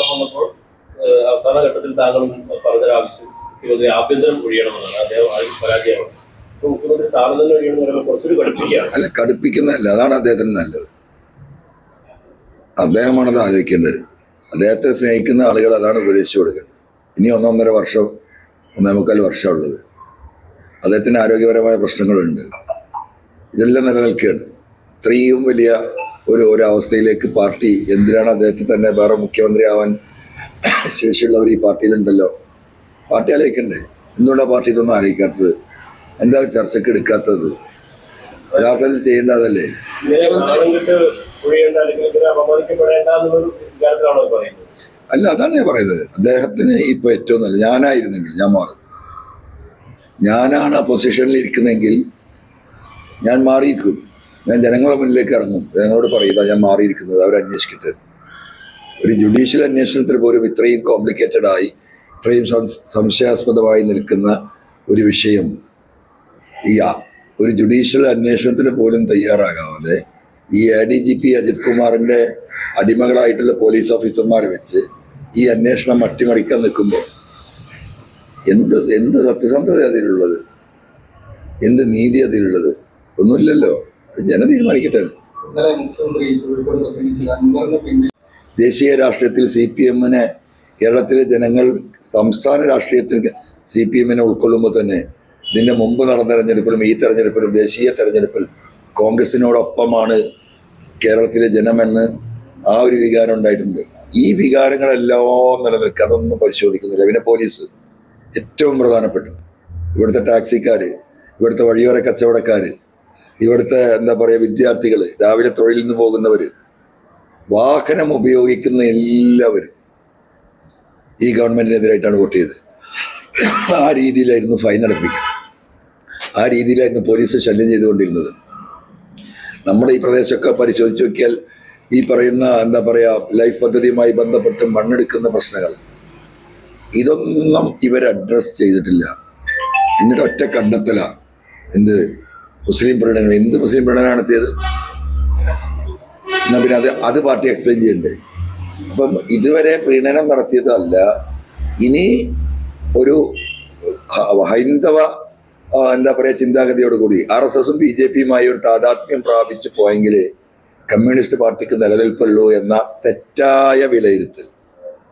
ആരോപണം വന്നപ്പോൾ അവസാന ഘട്ടത്തിൽ താങ്കളും പറഞ്ഞൊരാവശ്യം മുഖ്യമന്ത്രി ആഭ്യന്തരം ഒഴിയണമെന്നാണ്. അദ്ദേഹം ആദ്യം പരാജയമാണ്. മുഖ്യമന്ത്രി സാറ് തന്നെ ഒഴിയണമെന്ന് പറയുമ്പോൾ കുറച്ചൊരു കടുപ്പിക്കുകയാണ്. അല്ല കടുപ്പിക്കുന്നതല്ല. അതാണ് അദ്ദേഹത്തിന് നല്ലത്. അദ്ദേഹമാണത് ആലോചിക്കേണ്ടത്. അദ്ദേഹത്തെ സ്നേഹിക്കുന്ന ആളുകൾ അതാണ് ഉപദേശിച്ചു കൊടുക്കേണ്ടത്. ഇനി ഒന്നൊന്നര വർഷം ഒന്നേ മുക്കാൽ വർഷമുള്ളത്. അദ്ദേഹത്തിന് ആരോഗ്യപരമായ പ്രശ്നങ്ങളുണ്ട്. ഇതെല്ലാം നിലനിൽക്കുകയാണ്. ഇത്രയും വലിയ ഒരു ഒരു അവസ്ഥയിലേക്ക് പാർട്ടി എന്തിനാണ് അദ്ദേഹത്തെ തന്നെ വേറെ മുഖ്യമന്ത്രി ആവാൻ ശേഷിയുള്ളവർ ഈ പാർട്ടിയിലുണ്ടല്ലോ? പാർട്ടി ആലോചിക്കണ്ടേ. എന്തുകൊണ്ടാണ് പാർട്ടി ഇതൊന്നും ആലോചിക്കാത്തത്? എന്താ ചർച്ചയ്ക്ക് എടുക്കാത്തത്? യഥാർത്ഥത്തിൽ ചെയ്യേണ്ടതല്ലേ? അല്ല അതാണ് ഞാൻ പറയുന്നത്. അദ്ദേഹത്തിന് ഇപ്പൊ ഏറ്റവും നല്ല ഞാനായിരുന്നെങ്കിൽ ഞാൻ മാറും. ഞാനാണ് ആ പൊസിഷനിൽ ഇരിക്കുന്നതെങ്കിൽ ഞാൻ മാറിയിരിക്കും. ഞാൻ ജനങ്ങളുടെ മുന്നിലേക്ക് ഇറങ്ങും. ജനങ്ങളോട് പറയുക ഞാൻ മാറിയിരിക്കുന്നത് അവരന്വേഷിക്കട്ടെ ഒരു ജുഡീഷ്യൽ അന്വേഷണത്തിൽ പോലും ഇത്രയും കോംപ്ലിക്കേറ്റഡ് ആയി ഇത്രയും സംശയാസ്പദമായി നിൽക്കുന്ന ഒരു വിഷയം ഈ ഒരു ജുഡീഷ്യൽ അന്വേഷണത്തിന് പോലും തയ്യാറാകാതെ ഈ A D G P Ajith കുമാറിന്റെ അടിമകളായിട്ടുള്ള പോലീസ് ഓഫീസർമാർ വെച്ച് ഈ അന്വേഷണം അട്ടിമറിക്കാൻ നിൽക്കുമ്പോൾ എന്ത് എന്ത് സത്യസന്ധത അതിലുള്ളത്? എന്ത് നീതി അതിലുള്ളത്? ഒന്നുമില്ലല്ലോ. ജന തീരുമാനിക്കട്ടെ. ദേശീയ രാഷ്ട്രീയത്തിൽ സി പി എമ്മിനെ കേരളത്തിലെ ജനങ്ങൾ സംസ്ഥാന രാഷ്ട്രീയത്തിൽ സി പി എമ്മിനെ ഉൾക്കൊള്ളുമ്പോൾ തന്നെ ഇതിന്റെ മുമ്പ് നടന്ന തെരഞ്ഞെടുപ്പിലും ഈ തെരഞ്ഞെടുപ്പിലും ദേശീയ തെരഞ്ഞെടുപ്പിൽ കോൺഗ്രസിനോടൊപ്പമാണ് കേരളത്തിലെ ജനമെന്ന് ആ ഒരു വികാരം ഉണ്ടായിട്ടുണ്ട്. ഈ വികാരങ്ങളെല്ലാം നിലനിൽക്കുക അതൊന്നും പരിശോധിക്കുന്നില്ല. പിന്നെ പോലീസ് ഏറ്റവും പ്രധാനപ്പെട്ടത്. ഇവിടുത്തെ ടാക്സിക്കാർ ഇവിടുത്തെ വഴിയോര കച്ചവടക്കാർ ഇവിടുത്തെ എന്താ പറയുക വിദ്യാർത്ഥികൾ രാവിലെ തൊഴിലിൽ നിന്ന് പോകുന്നവർ വാഹനം ഉപയോഗിക്കുന്ന എല്ലാവരും ഈ ഗവൺമെന്റിനെതിരായിട്ടാണ് വോട്ട് ചെയ്തത്. ആ രീതിയിലായിരുന്നു ഫൈൻ അടപ്പിക്കുക ആ രീതിയിലായിരുന്നു പോലീസ് ശല്യം ചെയ്തുകൊണ്ടിരുന്നത്. നമ്മുടെ ഈ പ്രദേശമൊക്കെ പരിശോധിച്ച് നോക്കിയാൽ ഈ പറയുന്ന എന്താ പറയുക ലൈഫ് പദ്ധതിയുമായി ബന്ധപ്പെട്ട് മണ്ണെടുക്കുന്ന പ്രശ്നങ്ങൾ ഇതൊന്നും ഇവർ അഡ്രസ് ചെയ്തിട്ടില്ല. എന്നിട്ട് ഒറ്റ കണ്ടെത്തലാണ് എന്ത്? മുസ്ലിം പ്രീണനം എന്ത് മുസ്ലിം പ്രീണനം നടത്തിയത് എന്നാ പിന്നെ അത് അത് പാർട്ടി എക്സ്പ്ലെയിൻ ചെയ്യണ്ടേ? അപ്പം ഇതുവരെ പ്രീണനം നടത്തിയതല്ല. ഇനി ഒരു ഹൈന്ദവ എന്താ പറയുക ചിന്താഗതിയോട് കൂടി ആർ എസ് എസും ബി ജെ പിയുമായി ഒരു താതാത്മ്യം പ്രാപിച്ചു പോയെങ്കിൽ കമ്മ്യൂണിസ്റ്റ് പാർട്ടിക്ക് നിലനിൽപ്പുള്ളൂ എന്ന തെറ്റായ വിലയിരുത്തൽ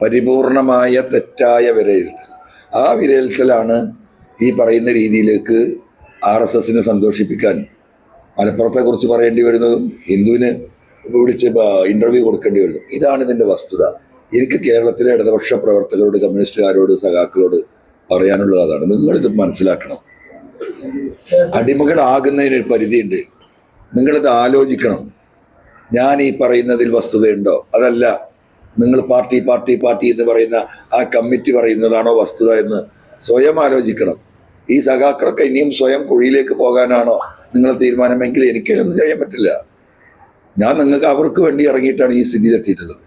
പരിപൂർണമായ തെറ്റായ വിലയിരുത്തൽ. ആ വിലയിരുത്തലാണ് ഈ പറയുന്ന രീതിയിലേക്ക് ആർ എസ് എസിനെ സന്തോഷിപ്പിക്കാൻ മലപ്പുറത്തെ കുറിച്ച് പറയേണ്ടി വരുന്നതും ഹിന്ദുവിന് വിളിച്ച് ഇന്റർവ്യൂ കൊടുക്കേണ്ടി വരുന്നു ഇതാണ് ഇതിന്റെ വസ്തുത. എനിക്ക് കേരളത്തിലെ ഇടതുപക്ഷ പ്രവർത്തകരോട് കമ്മ്യൂണിസ്റ്റുകാരോട് സഖാക്കളോട് പറയാനുള്ളത് അതാണ്. നിങ്ങളിത് മനസ്സിലാക്കണം. അടിമകളാകുന്നതിന് ഒരു പരിധിയുണ്ട്. നിങ്ങളിത് ആലോചിക്കണം. ഞാൻ ഈ പറയുന്നതിൽ വസ്തുതയുണ്ടോ? അതല്ല നിങ്ങൾ പാർട്ടി പാർട്ടി പാർട്ടി എന്ന് പറയുന്ന ആ കമ്മിറ്റി പറയുന്നതാണോ വസ്തുത എന്ന് സ്വയം ആലോചിക്കണം. ഈ സഖാക്കളൊക്കെ ഇനിയും സ്വയം കുഴിയിലേക്ക് പോകാനാണോ നിങ്ങൾ തീരുമാനമെങ്കിൽ എനിക്കൊന്നും ചെയ്യാൻ പറ്റില്ല. ഞാൻ നിങ്ങൾക്ക് അവർക്ക് വേണ്ടി ഇറങ്ങിയിട്ടാണ് ഈ സ്ഥിതിയിലെത്തിയിട്ടുള്ളത്.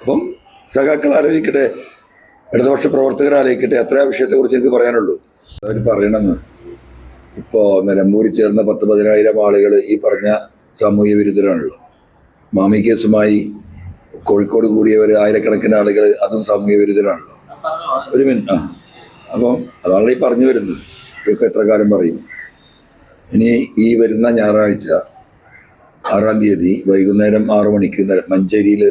അപ്പം സഖാക്കൾ ആലോചിക്കട്ടെ ഇടതുപക്ഷ പ്രവർത്തകർ ആലോചിക്കട്ടെ എത്ര വിഷയത്തെക്കുറിച്ച് എനിക്ക് പറയാനുള്ളൂ. അവർ പറയണമെന്ന് ഇപ്പോൾ നിലമ്പൂരിൽ ചേർന്ന പത്ത് പതിനായിരം ആളുകൾ ഈ പറഞ്ഞ സാമൂഹ്യ വിരുദ്ധരാണല്ലോ. മാമി കേസുമായി കോഴിക്കോട് കൂടിയവർ ആയിരക്കണക്കിന് ആളുകൾ അതും സാമൂഹ്യ വിരുദ്ധരാണല്ലോ. ഒരു മിനിറ്റ് ആ. അപ്പം അതാണല്ലോ ഈ പറഞ്ഞു വരുന്നത്. ഇതൊക്കെ എത്ര കാലം പറയും. ഇനി ഈ വരുന്ന ഞായറാഴ്ച ആറാം തീയതി വൈകുന്നേരം ആറു മണിക്ക് മഞ്ചേരിയിൽ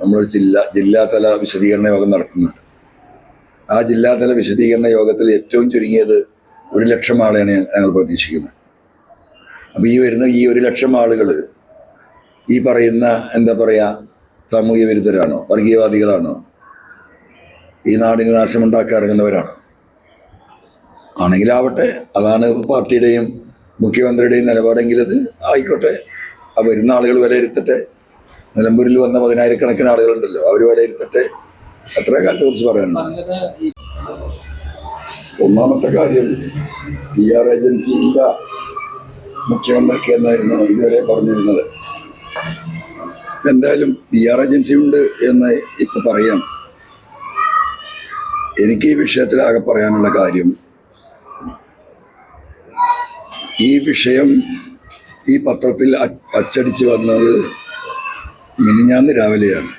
നമ്മൾ ജില്ലാ ജില്ലാതല വിശദീകരണ യോഗം നടത്തുന്നുണ്ട് ആ ജില്ലാതല വിശദീകരണ യോഗത്തിൽ ഏറ്റവും ചുരുങ്ങിയത് ഒരു ലക്ഷം ആളെയാണ് ഞങ്ങൾ പ്രതീക്ഷിക്കുന്നത്. അപ്പോൾ ഈ വരുന്ന ഈ ഒരു ലക്ഷം ആളുകൾ ഈ പറയുന്ന എന്താ പറയുക സാമൂഹ്യ വിരുദ്ധരാണോ? വർഗീയവാദികളാണോ? ഈ നാടിന് നാശമുണ്ടാക്കാൻ ഇറങ്ങുന്നവരാണോ ആണെങ്കിലാവട്ടെ അതാണ് പാർട്ടിയുടെയും മുഖ്യമന്ത്രിയുടെയും നിലപാടെങ്കിൽ അത് ആയിക്കോട്ടെ. ആ വരുന്ന ആളുകൾ വിലയിരുത്തട്ടെ നിലമ്പൂരിൽ വന്ന പതിനായിരക്കണക്കിന് ആളുകളുണ്ടല്ലോ അവർ വിലയിരുത്തട്ടെ എത്ര കാലത്തെ കുറിച്ച് പറയാനുണ്ട് ഒന്നാമത്തെ കാര്യം പി ആർ ഏജൻസി ഇല്ല. മുഖ്യമന്ത്രിക്ക് എന്നായിരുന്നു ഇതുവരെ പറഞ്ഞിരുന്നത്. എന്തായാലും പി ആർ ഏജൻസി ഉണ്ട് എന്ന് ഇപ്പൊ പറയാണ്. എനിക്ക് ഈ വിഷയത്തിലാകെ പറയാനുള്ള കാര്യം ഈ വിഷയം ഈ പത്രത്തിൽ അച്ചടിച്ച് വന്നത് മിനിഞ്ഞാന്ന് രാവിലെയാണ്.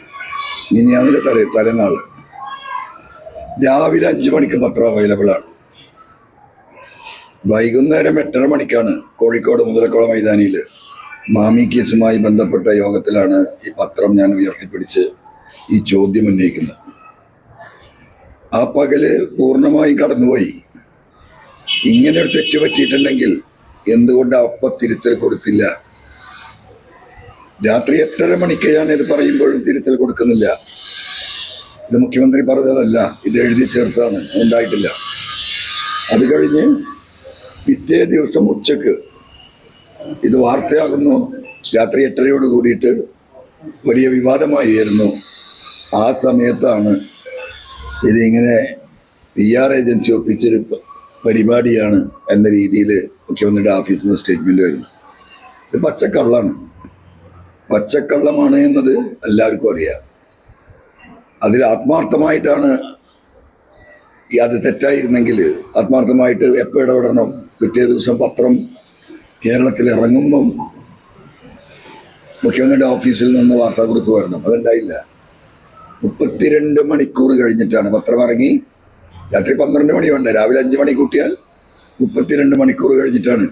മിനിഞ്ഞാന്നിന്റെ തലേ തലനാൾ രാവിലെ അഞ്ച് മണിക്ക് പത്രം അവൈലബിൾ ആണ്. വൈകുന്നേരം എട്ടര മണിക്കാണ് കോഴിക്കോട് മുതലക്കുള മൈതാനിയിൽ മാമി കേസുമായി ബന്ധപ്പെട്ട യോഗത്തിലാണ് ഈ പത്രം ഞാൻ ഉയർത്തിപ്പിടിച്ച് ഈ ചോദ്യം ഉന്നയിക്കുന്നത്. ആ പകൽ പൂർണമായി കടന്നുപോയി. ഇങ്ങനെ ഒരു തെറ്റ് പറ്റിയിട്ടുണ്ടെങ്കിൽ എന്തുകൊണ്ട് അപ്പ തിരുത്തൽ കൊടുത്തില്ല? രാത്രി എട്ടര മണിക്ക് ഞാൻ ഇത് പറയുമ്പോഴും തിരുത്തൽ കൊടുക്കുന്നില്ല. ഇത് മുഖ്യമന്ത്രി പറഞ്ഞതല്ല ഇത് എഴുതി ചേർത്താണ് ഉണ്ടായിട്ടില്ല അത് കഴിഞ്ഞ് പിറ്റേ ദിവസം ഉച്ചയ്ക്ക് ഇത് വാർത്തയാകുന്നു. രാത്രി എട്ടരയോട് കൂടിയിട്ട് വലിയ വിവാദമായിരുന്നു. ആ സമയത്താണ് ഇതിങ്ങനെ പി ആർ ഏജൻസി ഒപ്പിച്ചൊരു പരിപാടിയാണ് എന്ന രീതിയിൽ മുഖ്യമന്ത്രിയുടെ ഓഫീസിൽ നിന്ന് സ്റ്റേറ്റ്മെന്റ് വരുന്നത് ഇത് പച്ചക്കള്ളാണ്. പച്ചക്കള്ളമാണ് എന്നത് എല്ലാവർക്കും അറിയാം. അതിൽ ആത്മാർത്ഥമായിട്ടാണ് അത് തെറ്റായിരുന്നെങ്കിൽ ആത്മാർത്ഥമായിട്ട് എപ്പോൾ ഇടപെടണം? പിറ്റേ ദിവസം പത്രം കേരളത്തിൽ ഇറങ്ങുമ്പം മുഖ്യമന്ത്രിയുടെ ഓഫീസിൽ നിന്ന് വാർത്താക്കുറിപ്പ് വരണം. അതുണ്ടായില്ല. മുപ്പത്തിരണ്ട് മണിക്കൂർ കഴിഞ്ഞിട്ടാണ് പത്രം ഇറങ്ങി. രാത്രി പന്ത്രണ്ട് മണി വേണ്ട. രാവിലെ അഞ്ച് മണി കൂട്ടിയാൽ മുപ്പത്തിരണ്ട് മണിക്കൂർ കഴിഞ്ഞിട്ടാണ്.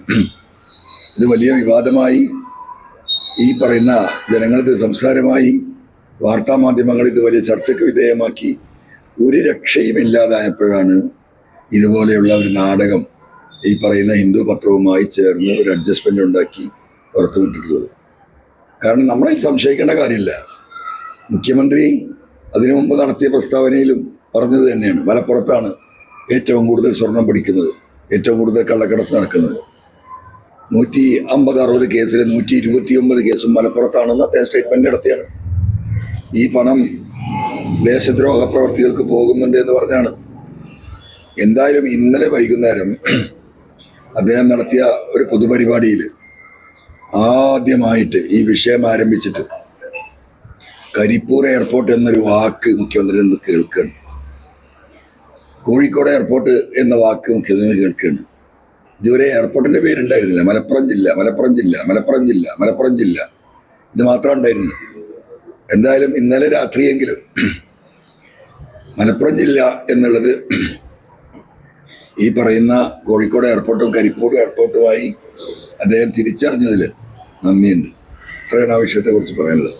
ഇത് വലിയ വിവാദമായി. ഈ പറയുന്ന ജനങ്ങളുടെ സംസാരമായി. വാർത്താ മാധ്യമങ്ങൾ ഇത് വലിയ ചർച്ചയ്ക്ക് വിധേയമാക്കി. ഒരു രക്ഷയും ഇല്ലാതായപ്പോഴാണ് ഇതുപോലെയുള്ള ഒരു നാടകം ഈ പറയുന്ന ഹിന്ദു പത്രവുമായി ചേർന്ന് ഒരു അഡ്ജസ്റ്റ്മെന്റ് ഉണ്ടാക്കി പുറത്തുവിട്ടിട്ടുള്ളത്. കാരണം നമ്മളെ സംശയിക്കേണ്ട കാര്യമില്ല. മുഖ്യമന്ത്രി അതിനു മുമ്പ് നടത്തിയ പ്രസ്താവനയിലും പറഞ്ഞത് തന്നെയാണ്. മലപ്പുറത്താണ് ഏറ്റവും കൂടുതൽ സ്വർണം പിടിക്കുന്നത്. ഏറ്റവും കൂടുതൽ കള്ളക്കടത്ത് നടക്കുന്നത്. നൂറ്റി അമ്പത് അറുപത് കേസിൽ നൂറ്റി ഇരുപത്തി ഒമ്പത് കേസും മലപ്പുറത്താണെന്ന് അദ്ദേഹം സ്റ്റേറ്റ്മെന്റ് നടത്തിയാണ്. ഈ പണം ദേശദ്രോഹ പ്രവർത്തികൾക്ക് പോകുന്നുണ്ട് എന്ന് പറഞ്ഞാണ്. എന്തായാലും ഇന്നലെ വൈകുന്നേരം അദ്ദേഹം നടത്തിയ ഒരു പൊതുപരിപാടിയിൽ ആദ്യമായിട്ട് ഈ വിഷയം ആരംഭിച്ചിട്ട് കരിപ്പൂർ എയർപോർട്ട് എന്നൊരു വാക്ക് മുഖ്യമന്ത്രി നിന്ന് കേൾക്കുകയാണ്. കോഴിക്കോട് എയർപോർട്ട് എന്ന വാക്ക് മുഖ്യമന്ത്രി കേൾക്കുകയാണ്. ഇതുവരെ എയർപോർട്ടിന്റെ പേരുണ്ടായിരുന്നില്ല. മലപ്പുറം ജില്ല മലപ്പുറം ജില്ല മലപ്പുറം ജില്ല മലപ്പുറം ജില്ല. ഇത് മാത്രം ഉണ്ടായിരുന്നു. എന്തായാലും ഇന്നലെ രാത്രിയെങ്കിലും മലപ്പുറം ജില്ല എന്നുള്ളത് ഈ പറയുന്ന കോഴിക്കോട് എയർപോർട്ടും കരിപ്പൂർ എയർപോർട്ടുമായി അദ്ദേഹം തിരിച്ചറിഞ്ഞതിൽ നന്ദിയുണ്ട്. ഇത്രയാണ് ആ വിഷയത്തെക്കുറിച്ച് പറയാനുള്ളത്.